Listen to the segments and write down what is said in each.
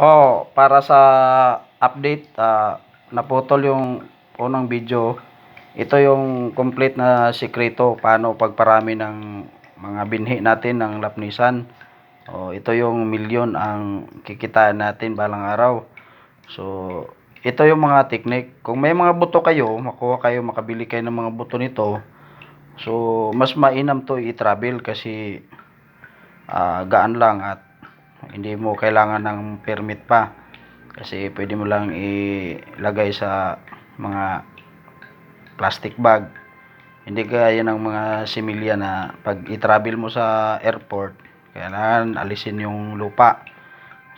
Oh, para sa update, ah, naputol yung unang video. Ito yung complete na sikreto paano pagparami ng mga binhi natin ng lapnisan. Oh, ito yung milyon ang kikitain natin balang araw. So, ito yung mga technique. Kung may mga buto kayo, makuha kayo, makabili kayo ng mga buto nito. So, mas mainam to i-travel kasi ah, gaan lang at hindi mo kailangan ng permit pa. Kasi pwede mo lang ilagay sa mga plastic bag. Hindi gaya ng mga similya na pag i-travel mo sa airport kailangan alisin yung lupa.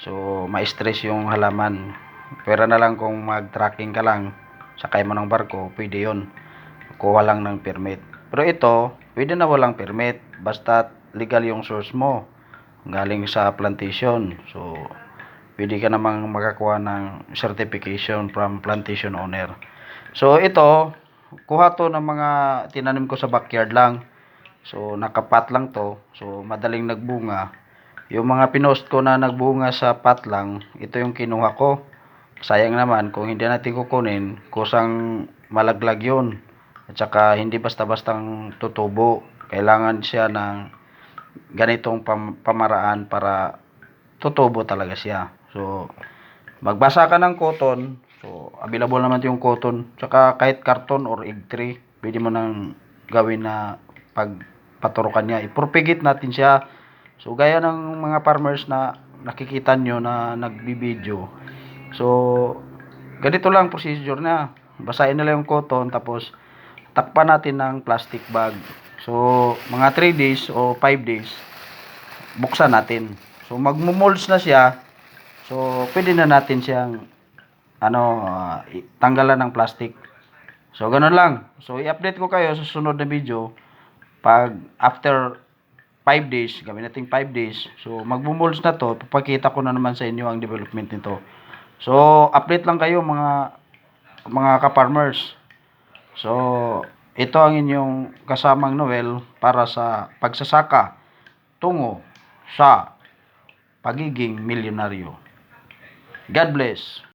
So ma-stress yung halaman. Pwera na lang kung mag-tracking ka lang sakay mo ng barko pwede yun. Kuha lang ng permit. Pero ito pwede na walang permit. Basta legal yung source mo galing sa plantation. So, pwede ka namang makakuha ng certification from plantation owner. So, ito, kuha to ng mga tinanim ko sa backyard lang. So, nakapat lang to. So, madaling nagbunga. Yung mga pinost ko na nagbunga sa pat lang, ito yung kinuha ko. Sayang naman, kung hindi natin kukunin, kusang malaglag yun. At saka, hindi basta-bastang tutubo. Kailangan siya ng ganitong pam- pamaraan para tutubo talaga siya. So, magbasa ka ng cotton. So, available naman yung cotton. Tsaka kahit karton or egg tray, pwede mo nang gawin na pagpaturukan niya. Ipurpigit natin siya. So, gaya ng mga farmers na nakikita nyo na nagbibideo. So, ganito lang procedure na. Basahin nila yung cotton, tapos takpan natin ng plastic bag. So, mga 3 days o 5 days, buksan natin. So, magmumolds na siya. So, pwede na natin siyang ano, i- tanggalan ng plastic. So, ganun lang. So, i-update ko kayo sa susunod na video. Pag after 5 days, gawin natin 5 days. So, magmumolds na to. Papakita ko na naman sa inyo ang development nito. So, update lang kayo mga mga ka-farmers. So, ito ang inyong kasamang Noel para sa pagsasaka tungo sa pagiging milyonaryo. God bless.